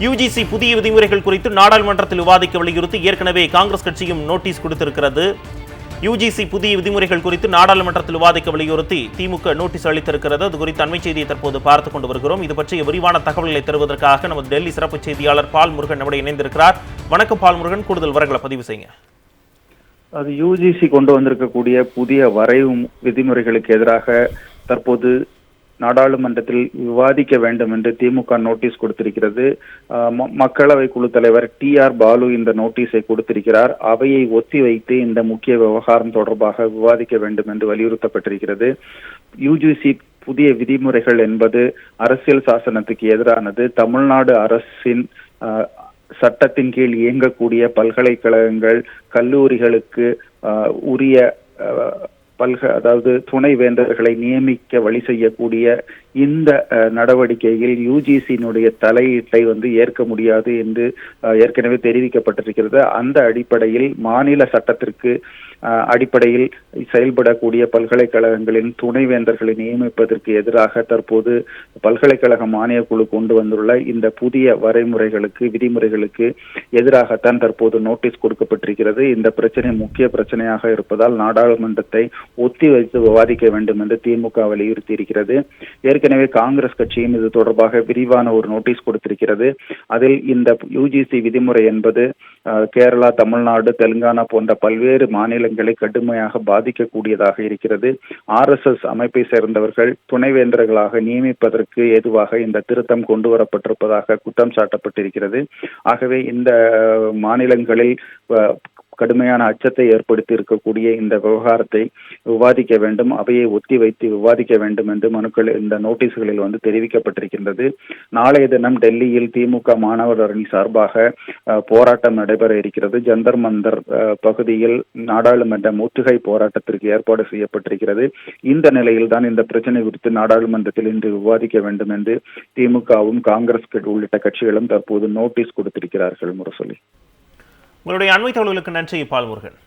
UGC புதிய விதிமுறைகள் குறித்து நாடாளுமன்றத்தில் விவாதிக்க வலியுறுத்தி ஏற்கனவே காங்கிரஸ் கட்சியும் நோட்டீஸ் கொடுத்திருக்கிறது. யுஜிசி புதிய விதிமுறைகள் குறித்து நாடாளுமன்றத்தில் விவாதிக்க வலியுறுத்தி திமுக நோட்டீஸ் அளித்திருக்கிறது. அது குறித்து அண்மை செய்தியை தற்போது பார்த்துக் கொண்டு வருகிறோம். இது பற்றிய விரிவான தகவல்களை தருவதற்காக நமது டெல்லி சிறப்பு செய்தியாளர் பால் முருகன் நம்முடைய இணைந்திருக்கிறார். வணக்கம் பால் முருகன். கூடுதல் விவரங்களை பதிவு செய்யுங்க. அது யூஜிசி கொண்டு வந்திருக்கக்கூடிய புதிய வரைவு விதிமுறைகளுக்கு எதிராக தற்போது நாடாளுமன்றத்தில் விவாதிக்க வேண்டும் என்று திமுக நோட்டீஸ் கொடுத்திருக்கிறது. மக்களவை குழு தலைவர் டி ஆர் பாலு இந்த நோட்டீஸை கொடுத்திருக்கிறார். அவையை ஒத்தி வைத்து இந்த முக்கிய விவகாரம் தொடர்பாக விவாதிக்க வேண்டும் என்று வலியுறுத்தப்பட்டிருக்கிறது. யுஜிசி புதிய விதிமுறைகள் என்பது அரசியல் சாசனத்துக்கு எதிரானது. தமிழ்நாடு அரசின் ஆஹ், சட்டத்தின் கீழ் இயங்கக்கூடிய பல்கலைக்கழகங்கள் கல்லூரிகளுக்கு ஆஹ், உரிய பல்க அதாவது துணை வேந்தர்களை நியமிக்க வழி செய்யக்கூடிய இந்த அஹ், நடவடிக்கையில் யூஜிசியினுடைய தலையீட்டை வந்து ஏற்க முடியாது என்று ஏற்கனவே தெரிவிக்கப்பட்டிருக்கிறது. அந்த அடிப்படையில் மாநில சட்டத்திற்கு அடிப்படையில் செயல்படக்கூடிய பல்கலைக்கழகங்களின் துணைவேந்தர்களை நியமிப்பதற்கு எதிராக தற்போது பல்கலைக்கழக மானிய குழு கொண்டு வந்துள்ள இந்த புதிய வரைமுறைகளுக்கு விதிமுறைகளுக்கு எதிராகத்தான் தற்போது நோட்டீஸ் கொடுக்கப்பட்டிருக்கிறது. இந்த பிரச்சனை முக்கிய பிரச்சனையாக இருப்பதால் நாடாளுமன்றத்தை ஒத்தி வைத்து விவாதிக்க வேண்டும் என்று திமுக வலியுறுத்தி இருக்கிறது ஏற்கனவே காங்கிரஸ் கட்சியும் இது தொடர்பாக விரிவான ஒரு நோட்டீஸ் கொடுத்திருக்கிறது. அதில் இந்த யுஜிசி விதிமுறை என்பது கேரளா தமிழ்நாடு தெலுங்கானா போன்ற பல்வேறு மாநில மாநிலங்களை கடுமையாக பாதிக்கக்கூடியதாக இருக்கிறது. ஆர்எஸ்எஸ் அமைப்பை சேர்ந்தவர்கள் துணைவேந்தர்களாக நியமிப்பதற்கு ஏதுவாக இந்த திருத்தம் கொண்டு வரப்பட்டிருப்பதாக குற்றம் சாட்டப்பட்டிருக்கிறது. ஆகவே இந்த மாநிலங்களில் அஹ், கடுமையான அச்சத்தை ஏற்படுத்தி இருக்கக்கூடிய இந்த விவகாரத்தை விவாதிக்க வேண்டும் அவையை ஒத்தி வைத்து விவாதிக்க வேண்டும் என்று மனுக்கள் இந்த நோட்டீஸ்களில் வந்து தெரிவிக்கப்பட்டிருக்கின்றது. நாளைய தினம் டெல்லியில் திமுக மாணவர் அணி சார்பாக போராட்டம் நடைபெற இருக்கிறது. ஜந்தர் மந்தர் அஹ், பகுதியில் நாடாளுமன்ற முற்றுகை போராட்டத்திற்கு ஏற்பாடு செய்யப்பட்டிருக்கிறது. இந்த நிலையில் தான் இந்த பிரச்சனை குறித்து நாடாளுமன்றத்தில் இன்று விவாதிக்க வேண்டும் என்று திமுகவும் காங்கிரஸ் உள்ளிட்ட கட்சிகளும் தற்போது நோட்டீஸ் கொடுத்திருக்கிறார்கள் முரசொலி. உங்களுடைய அண்மை தகவல்களுக்கு நன்றி பால் முருகன்.